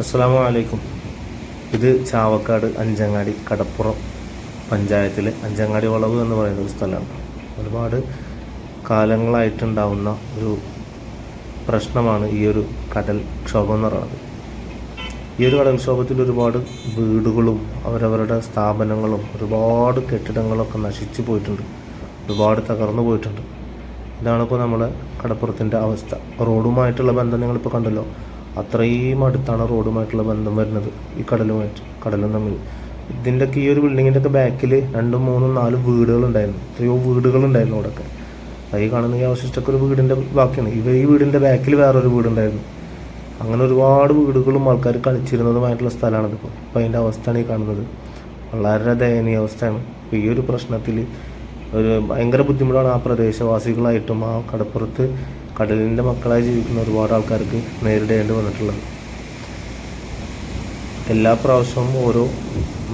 അസ്സാം വലൈക്കും ഇത് ചാവക്കാട് അഞ്ചങ്ങാടി കടപ്പുറം പഞ്ചായത്തിലെ അഞ്ചങ്ങാടി വളവ് എന്ന് പറയുന്ന ഒരു സ്ഥലമാണ്. ഒരുപാട് കാലങ്ങളായിട്ടുണ്ടാവുന്ന ഒരു പ്രശ്നമാണ് ഈ ഒരു കടൽ ക്ഷോഭം എന്ന് പറയുന്നത്. ഈ ഒരു കടൽക്ഷോഭത്തിൽ ഒരുപാട് വീടുകളും അവരവരുടെ സ്ഥാപനങ്ങളും ഒരുപാട് കെട്ടിടങ്ങളൊക്കെ നശിച്ചു പോയിട്ടുണ്ട്. ഒരുപാട് തകർന്നു പോയിട്ടുണ്ട്. ഇതാണിപ്പോൾ നമ്മളെ കടപ്പുറത്തിന്റെ അവസ്ഥ. റോഡുമായിട്ടുള്ള ബന്ധം നിങ്ങളിപ്പോൾ കണ്ടല്ലോ. അത്രയും അടുത്താണ് റോഡുമായിട്ടുള്ള ബന്ധം വരുന്നത് ഈ കടലുമായിട്ട് കടലും തമ്മിൽ. ഇതിന്റെയൊക്കെ ഈ ഒരു ബിൽഡിങ്ങിന്റെ ഒക്കെ ബാക്കിൽ രണ്ടും മൂന്നും നാലും വീടുകളുണ്ടായിരുന്നു. എത്രയോ വീടുകളുണ്ടായിരുന്നു അവിടെയൊക്കെ ഈ കാണുന്ന ഈ അവശിഷ്ടമൊക്കെ ഒരു വീടിന്റെ ബാക്കിയാണ്. ഇവ ഈ വീടിന്റെ ബാക്കിൽ വേറൊരു വീടുണ്ടായിരുന്നു. അങ്ങനെ ഒരുപാട് വീടുകളും ആൾക്കാർ കളിച്ചിരുന്നതുമായിട്ടുള്ള സ്ഥലമാണിത് ഇപ്പോൾ അപ്പോൾ അതിന്റെ അവസ്ഥയാണ് ഈ കാണുന്നത്. വളരെ ദയനീയ അവസ്ഥയാണ്. ഈ ഒരു പ്രശ്നത്തിൽ ഒരു ഭയങ്കര ബുദ്ധിമുട്ടാണ് ആ പ്രദേശവാസികളായിട്ടും ആ കടപ്പുറത്ത് കടലിന്റെ മക്കളായി ജീവിക്കുന്ന ഒരുപാട് ആൾക്കാർക്ക് നേരിടേണ്ടി വന്നിട്ടുള്ളത്. എല്ലാ പ്രാവശ്യവും ഓരോ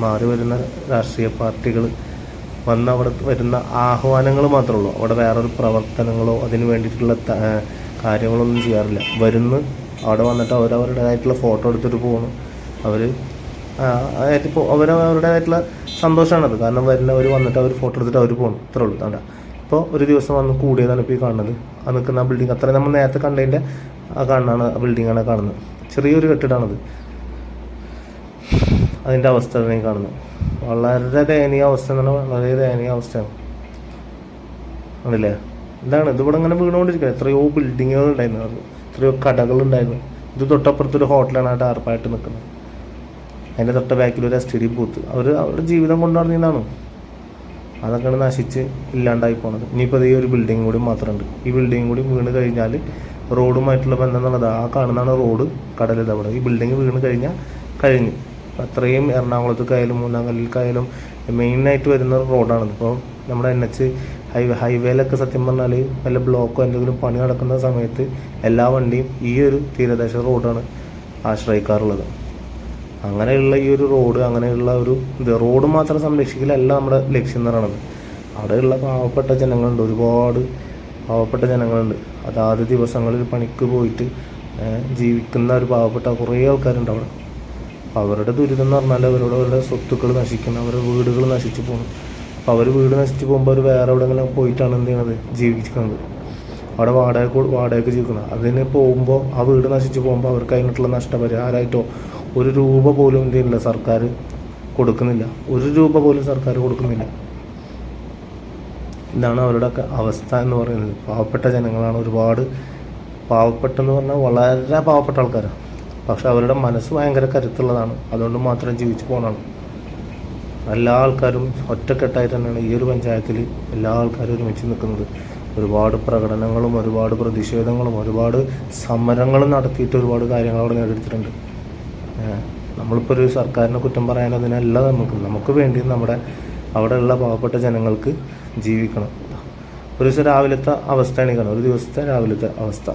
മാറി വരുന്ന രാഷ്ട്രീയ പാർട്ടികൾ വന്ന് അവിടെ വരുന്ന ആഹ്വാനങ്ങൾ മാത്രമേ ഉള്ളൂ. അവിടെ വേറൊരു പ്രവർത്തനങ്ങളോ അതിന് വേണ്ടിയിട്ടുള്ള കാര്യങ്ങളൊന്നും ചെയ്യാറില്ല. വരുന്നു അവിടെ വന്നിട്ട് അവരവരുടേതായിട്ടുള്ള ഫോട്ടോ എടുത്തിട്ട് പോകുന്നു അവർ അതായത് ഇപ്പോൾ അവരവരുടേതായിട്ടുള്ള സന്തോഷമാണത് കാരണം വരുന്നവർ വന്നിട്ട് അവർ ഫോട്ടോ എടുത്തിട്ട് അവർ പോകുന്നു ഇത്രേ ഉള്ളൂ. താണ്ട ഇപ്പോൾ ഒരു ദിവസം വന്ന് കൂടിയതാണ് ഇപ്പോൾ ഈ കാണുന്നത്. ആ നിൽക്കുന്ന ആ ബിൽഡിംഗ് അത്ര നമ്മൾ നേരത്തെ കണ്ടതിന്റെ ആ കാണാണ് ആ ബിൽഡിങ്ങാണ് കാണുന്നത്. ചെറിയൊരു കെട്ടിടമാണത് അതിന്റെ അവസ്ഥ തന്നെ കാണുന്നത്. വളരെ ദയനീയ അവസ്ഥ എന്ന് പറഞ്ഞാൽ വളരെ ദയനീയ അവസ്ഥയാണ്. ആണല്ലേ? എന്താണ് ഇതിവിടെ ഇങ്ങനെ വീണുകൊണ്ടിരിക്കുക എത്രയോ ബിൽഡിങ്ങുകൾ ഉണ്ടായിരുന്നു. എത്രയോ കടകൾ ഉണ്ടായിരുന്നു. ഇത് തൊട്ടപ്പുറത്തൊരു ഹോട്ടലാണ് ആ ടാർപ്പായിട്ട് നിൽക്കുന്നത് അതിന്റെ തൊട്ട ബാക്കിൽ ഒരു എസ് ടി ഡി ബൂത്ത് അവർ അവരുടെ ജീവിതം കൊണ്ടുനടന്നതാണ് അതൊക്കെയാണ് നശിച്ച് ഇല്ലാണ്ടായി പോണത്. ഇനിയിപ്പോൾ ഈ ഒരു ബിൽഡിംഗ് കൂടി മാത്രമുണ്ട് ഈ ബിൽഡിംഗ് കൂടി വീണ് കഴിഞ്ഞാൽ റോഡുമായിട്ടുള്ള ബന്ധം എന്നുള്ളത് ആ കാണുന്നതാണ് റോഡ് കടലിത് അവിടെ ഈ ബിൽഡിംഗ് വീണ് കഴിഞ്ഞാൽ കഴിഞ്ഞു. അത്രയും എറണാകുളത്തേക്കായാലും മൂന്നാങ്കല്ലിലേക്കായാലും മെയിനായിട്ട് വരുന്ന റോഡാണിത്. ഇപ്പോൾ നമ്മുടെ എൻ എച്ച് ഹൈവേ ഹൈവേയിലൊക്കെ സത്യം പറഞ്ഞാൽ വല്ല ബ്ലോക്കോ എന്തെങ്കിലും പണി നടക്കുന്ന സമയത്ത് എല്ലാ വണ്ടിയും ഈ ഒരു തീരദേശ റോഡാണ് ആശ്രയിക്കാറുള്ളത്. അങ്ങനെയുള്ള ഈ ഒരു റോഡ് അങ്ങനെയുള്ള ഒരു ഇത് റോഡ് മാത്രം സംരക്ഷിക്കലല്ല നമ്മുടെ ലക്ഷ്യം എന്ന് പറയുന്നത്. അവിടെയുള്ള പാവപ്പെട്ട ജനങ്ങളുണ്ട് ഒരുപാട് പാവപ്പെട്ട ജനങ്ങളുണ്ട്. അതാത് ദിവസങ്ങളിൽ പണിക്ക് പോയിട്ട് ജീവിക്കുന്ന ഒരു പാവപ്പെട്ട കുറേ ആൾക്കാരുണ്ട് അവിടെ. അവരുടെ ദുരിതം എന്ന് പറഞ്ഞാൽ അവരോട് അവരുടെ സ്വത്തുക്കൾ നശിക്കുന്നു അവരുടെ വീടുകൾ നശിച്ചു പോകുന്നു. അപ്പോൾ അവർ വീട് നശിച്ചു പോകുമ്പോൾ അവർ വേറെ എവിടെയെങ്കിലും പോയിട്ടാണ് എന്ത് ചെയ്യണത്? ജീവിക്കുന്നത്. അവിടെ വാടക വാടകയ്ക്ക് ജീവിക്കുന്നത്. അതിന് പോകുമ്പോൾ ആ വീട് നശിച്ച് പോകുമ്പോൾ അവർക്ക് അതിനുള്ള നഷ്ടപരിഹാരമായിട്ടോ ഒരു രൂപ പോലും എന്ത് ചെയ്യുന്നില്ല. സർക്കാർ കൊടുക്കുന്നില്ല. ഒരു രൂപ പോലും സർക്കാർ കൊടുക്കുന്നില്ല. ഇതാണ് അവരുടെ അവസ്ഥ എന്ന് പറയുന്നത്. പാവപ്പെട്ട ജനങ്ങളാണ് ഒരുപാട് പാവപ്പെട്ടെന്ന് പറഞ്ഞാൽ വളരെ പാവപ്പെട്ട ആൾക്കാരാണ് പക്ഷെ അവരുടെ മനസ്സ് ഭയങ്കര കരുത്തുള്ളതാണ്. അതുകൊണ്ട് മാത്രം ജീവിച്ചു പോകണം എല്ലാ ആൾക്കാരും ഒറ്റക്കെട്ടായി തന്നെയാണ് ഈ ഒരു പഞ്ചായത്തിൽ എല്ലാ ആൾക്കാരും ഒരുമിച്ച് നിൽക്കുന്നത്. ഒരുപാട് പ്രകടനങ്ങളും ഒരുപാട് പ്രതിഷേധങ്ങളും ഒരുപാട് സമരങ്ങളും നടത്തിയിട്ട് ഒരുപാട് കാര്യങ്ങൾ അവിടെ നേടിയെടുത്തിട്ടുണ്ട്. നമ്മളിപ്പോൾ ഒരു സർക്കാരിനെ കുറ്റം പറയാൻ അതിനല്ല നമുക്ക് നമുക്ക് വേണ്ടി നമ്മുടെ അവിടെയുള്ള പാവപ്പെട്ട ജനങ്ങൾക്ക് ജീവിക്കണം. ഒരു ദിവസം രാവിലത്തെ അവസ്ഥയാണ് എണീക്കണം ഒരു ദിവസത്തെ രാവിലത്തെ അവസ്ഥ.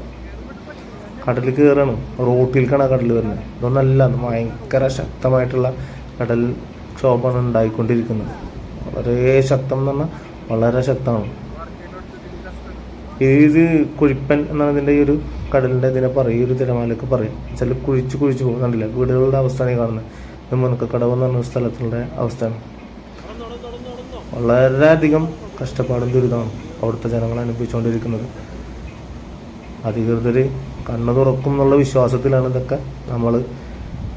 കടലിൽ കയറാണ് റോട്ടിലേക്കാണ് കടൽ വരുന്നത്. ഇതൊന്നല്ല ഇത് ഭയങ്കര ശക്തമായിട്ടുള്ള കടൽ ക്ഷോഭമാണ് ഉണ്ടായിക്കൊണ്ടിരിക്കുന്നത്. വളരെ ശക്തം എന്ന് പറഞ്ഞാൽ വളരെ ശക്തമാണ്. ഏത് കുഴിപ്പൻ എന്നാണ് ഇതിന്റെ ഈ ഒരു കടലിന്റെ ഇതിനെ പറയും ഈ ഒരു തിരമാലയൊക്കെ പറയും. ചില കുഴിച്ച് കുഴിച്ച് പോകും. കണ്ടില്ല? വീടുകളുടെ അവസ്ഥയാണ് കാണുന്നത്. മുനക്കക്കടവ് എന്ന് പറഞ്ഞ സ്ഥലത്തിന്റെ അവസ്ഥയാണ്. വളരെയധികം കഷ്ടപ്പാടും ദുരിതമാണ് അവിടുത്തെ ജനങ്ങൾ അനുഭവിച്ചുകൊണ്ടിരിക്കുന്നത്. അധികൃതർ കണ്ണു തുറക്കും എന്നുള്ള വിശ്വാസത്തിലാണ് ഇതൊക്കെ നമ്മൾ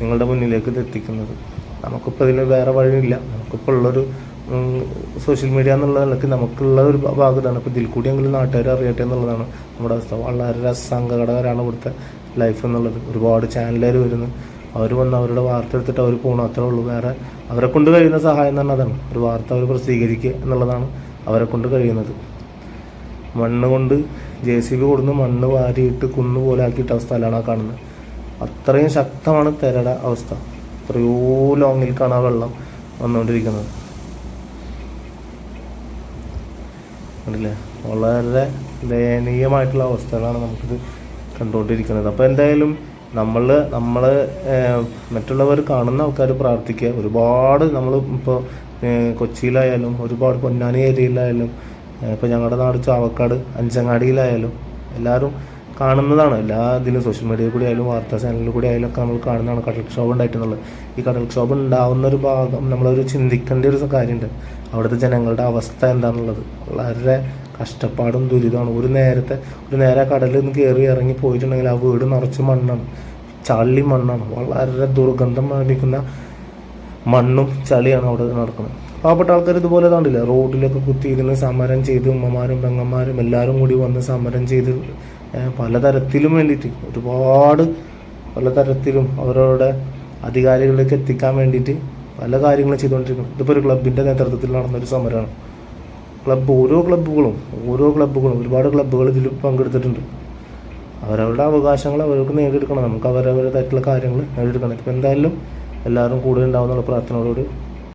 നിങ്ങളുടെ മുന്നിലേക്ക് ഇത് എത്തിക്കുന്നത്. നമുക്കിപ്പോൾ ഇതിന് വേറെ വഴിയില്ല. നമുക്കിപ്പോൾ ഉള്ളൊരു സോഷ്യൽ മീഡിയ എന്നുള്ള നിലയ്ക്ക് നമുക്കുള്ള ഒരു ഭാഗത്താണ് അപ്പോൾ ഇതിൽ കൂടിയെങ്കിലും നാട്ടുകാർ അറിയട്ടെ എന്നുള്ളതാണ് നമ്മുടെ അവസ്ഥ. വളരെ സങ്കടകരമാണ് ഇവിടുത്തെ ലൈഫ് എന്നുള്ളത്. ഒരുപാട് ചാനലുകാർ വരുന്നു. അവർ വന്ന് അവരുടെ വാർത്ത എടുത്തിട്ട് അവർ പോകണം അത്രേ ഉള്ളൂ. വേറെ അവരെ കൊണ്ട് കഴിയുന്ന സഹായം തന്നെ അതാണ്. ഒരു വാർത്ത അവർ പ്രസിദ്ധീകരിക്കുക എന്നുള്ളതാണ് അവരെ കൊണ്ട് കഴിയുന്നത്. മണ്ണ് കൊണ്ട് ജെ സി ബി കൊടുന്ന് മണ്ണ് വാരിയിട്ട് കുന്ന് പോലെ ആക്കിയിട്ട സ്ഥലമാണ് ആ കാണുന്നത്. അത്രയും ശക്തമാണ് തിരയുടെ അവസ്ഥ. എത്രയോ ലോങ്ങിൽ ആ വെള്ളം വന്നുകൊണ്ടിരിക്കുന്നത്. കണ്ടില്ലേ? വളരെ ദയനീയമായിട്ടുള്ള അവസ്ഥകളാണ് നമുക്കിത് കണ്ടുകൊണ്ടിരിക്കുന്നത്. അപ്പോൾ എന്തായാലും നമ്മൾ നമ്മൾ മറ്റുള്ളവർ കാണുന്ന ആൾക്കാർ പ്രാർത്ഥിക്കുക. ഒരുപാട് നമ്മൾ ഇപ്പോൾ കൊച്ചിയിലായാലും ഒരുപാട് പൊന്നാനി ഏരിയയിലായാലും ഇപ്പോൾ ഞങ്ങളുടെ നാട് ചാവക്കാട് അഞ്ചങ്ങാടിയിലായാലും എല്ലാവരും കാണുന്നതാണ്. എല്ലാ ഇതിലും സോഷ്യൽ മീഡിയയിൽ കൂടി ആയാലും വാർത്താ ചാനലിൽ കൂടി ആയാലും ഒക്കെ നമ്മൾ കാണുന്നതാണ് കടൽക്ഷോഭം ഉണ്ടായിട്ടുള്ളത്. ഈ കടൽക്ഷോഭം ഉണ്ടാവുന്ന ഒരു ഭാഗം നമ്മളൊരു ചിന്തിക്കേണ്ട ഒരു കാര്യമുണ്ട്. അവിടുത്തെ ജനങ്ങളുടെ അവസ്ഥ എന്താണെന്നുള്ളത്. വളരെ കഷ്ടപ്പാടും ദുരിതമാണ്. ഒരു നേരത്തെ ഒരു നേരെ കടലിൽ നിന്ന് കയറി ഇറങ്ങി പോയിട്ടുണ്ടെങ്കിൽ ആ വീട് നിറച്ച് മണ്ണാണ്. ചളി മണ്ണാണ്. വളരെ ദുർഗന്ധം ആരംഭിക്കുന്ന മണ്ണും ചളിയാണ് അവിടെ നടക്കുന്നത്. പാവപ്പെട്ട ആൾക്കാർ ഇതുപോലെ കണ്ടില്ല? റോഡിലൊക്കെ കുത്തിയിരുന്ന് സമരം ചെയ്ത് ഉമ്മമാരും പെങ്ങന്മാരും എല്ലാവരും കൂടി വന്ന് സമരം ചെയ്ത് പലതരത്തിലും വേണ്ടിയിട്ട് ഒരുപാട് പലതരത്തിലും അവരവരുടെ അധികാരികളിലേക്ക് എത്തിക്കാൻ വേണ്ടിയിട്ട് പല കാര്യങ്ങളും ചെയ്തുകൊണ്ടിരിക്കുന്നു. ഇതിപ്പോൾ ഒരു ക്ലബിന്റെ നേതൃത്വത്തിൽ നടന്നൊരു സമരമാണ്. ക്ലബ്ബ് ഓരോ ക്ലബ്ബുകളും ഓരോ ക്ലബ്ബുകളും ഒരുപാട് ക്ലബ്ബുകൾ ഇതിൽ പങ്കെടുത്തിട്ടുണ്ട്. അവരവരുടെ അവകാശങ്ങൾ അവർക്ക് നേടിയെടുക്കണം. നമുക്ക് അവരവരുടേതായിട്ടുള്ള കാര്യങ്ങൾ നേടിയെടുക്കണം. ഇപ്പം എന്തായാലും എല്ലാവരും കൂടെ ഉണ്ടാവുന്നുള്ള പ്രാർത്ഥനയോടുകൂടി